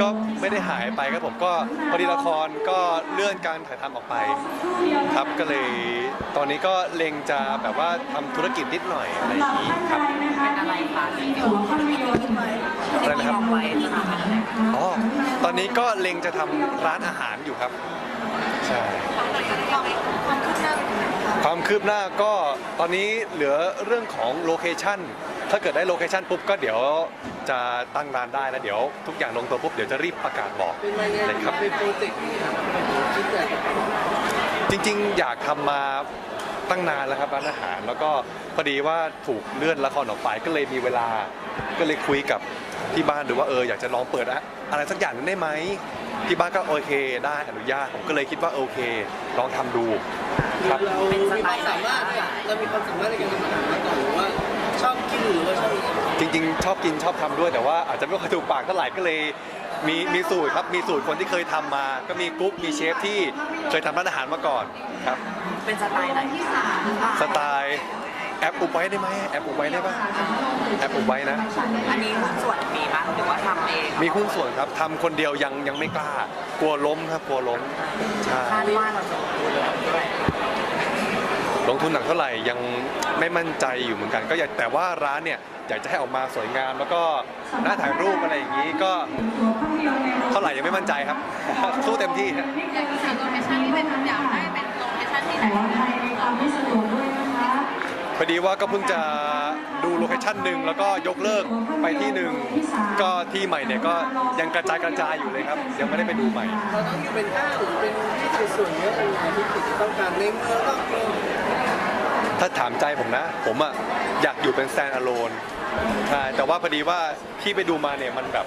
ก็ไม่ได้หายไปครับผมก็พอดีละครก็เลื่อนการถ่ายทำออกไป ครับก็เลยตอนนี้ก็เล็งจะแบบว่าทำธุรกิจนิดหน่อยอะไรอย่างนี้ครับ เป็นอะไรคะที่ที่อะไรนะครับ มองไว้ที่ทำอะไรอ๋อตอนนี้ก็เล็งจะทำร้านอาหารอยู่ครับใช่ความคืบหน้าก็ตอนนี้เหลือเรื่องของโลเคชันถ้าเกิดได้โลเคชันปุ๊บก็เดี๋ยว จะตั้งร้านได้แล้วเดี๋ยวทุกอย่างลงตัวปุ๊บเดี๋ยวจะรีบประกาศบอกเป็นมาไงเลยครับเป็นโปรเจกต์นี้ครับคิดแบบจริง ๆ อยากทำมาตั้งนานแล้วครับร้านอาหาร แล้วก็พอดีว่าถูกเลื่อนละครออกไปก็เลยมีเวลา ก็เลยคุยกับที่บ้านดูว่าเอออยากจะลองเปิดอะอะไรสักอย่างหนึงได้ไหมที่บ้านก็โอเคได้อนุญาตผมก็เลยคิดว่าโอเค ลองทำดูครับเรามีความสามารถเนี่ยเรามีความสามารถในการทำอาหารมาก่อนหรือว่าชอบกินหรือว่าชอบอะไร จริง ๆ ชอบกินชอบทำด้วยแต่ว่าอาจจะไม่ค่อยถูกปากเท่าไหร่ก็เลยมีมีสูตรครับมีสูตรคนที่เคยทำมา ก็มีกุ๊กมีเชฟที่เคยทำร้านอาหารมาก่อนครับเป็นสไตล์ไหนสไตล์แอปอุบไว้ได้ไหมแอปอุบไว้ได้ปะแอปอุบไว้นะ อันนี้หุ้นส่วนมีมั้ยหรือว่าทำเองมีหุ้นส่วนครับทำคนเดียวยังยังไม่กล้า กลัวล้มครับกลัวล้มใช่คาดว่าเราจะดูเลยด้วยลงทุนหนักเท่าไหร่ยังไม่มั่นใจอยู่เหมือนกัน ก็อยากแต่ว่าร้านเนี่ย อยากจะให้ออกมาสวยงาม แล้วก็น่าถ่ายรูปอะไรอย่างนี้ก็เท่าไหร่ยังไม่มั่นใจครับ สู้เต็มที่ฮะอยากจะถามโลเคชั่นที่เป็นอยากได้เป็นโลเคชั่นที่ไหนพอดีว่าก็เพิ่งจะดูโลเคชั่นหนึ่งแล้วก็ยกเลิกไปที่หนึ่งก็ที่ใหม่เนี่ยก็ยังกระจายกระจายอยู่เลยครับยังไม่ได้ไปดูใหม่ เราต้องอยู่เป็นห้างหรือเป็นที่สวยๆเยอะอะไรที่ติดต้องการในเมืองต้องมีถ้าถามใจผมนะ ผมอะอยากอยู่เป็น stand alone ใช่แต่ว่าพอดีว่าที่ไปดูมาเนี่ยมันแบบ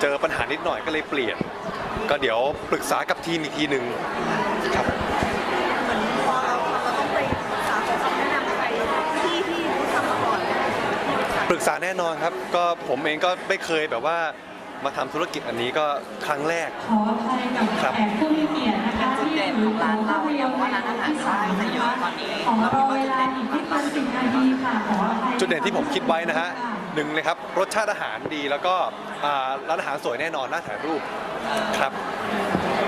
เจอปัญหานิดหน่อยก็เลยเปลี่ยน ก็เดี๋ยวปรึกษากับทีมอีกทีหนึ่งครับเหมือนพอเราเราต้องไปศึกษาขอคำแนะนำใครที่ที่รู้ทำมาก่อนเนี่ยปรึกษาแน่นอนครับ ก็ผมเองก็ไม่เคยแบบว่า มาทำธุรกิจอันนี้ก็ครั้งแรก ขออภัยกับแขกผู้มีเกียรตินะคะจุดที่เด่นถืของร้านเราเนี่ยเพราะว่าร้านอาหารใช่จะเยอะตอนนี้ขอเรารคิอดว่าเวจุดลาเด่นอีขกองที่ร้านเป็นเราสิบนาทีค่ะขออภัยจุดเด่นที่ผมคิดไว้นะฮะหนึ่งเลยครับรสชาติอาหารดีแล้วก็อ่าร้านอาหารสวยแน่นอนน่าถ่ายรูปครับเก่งมาก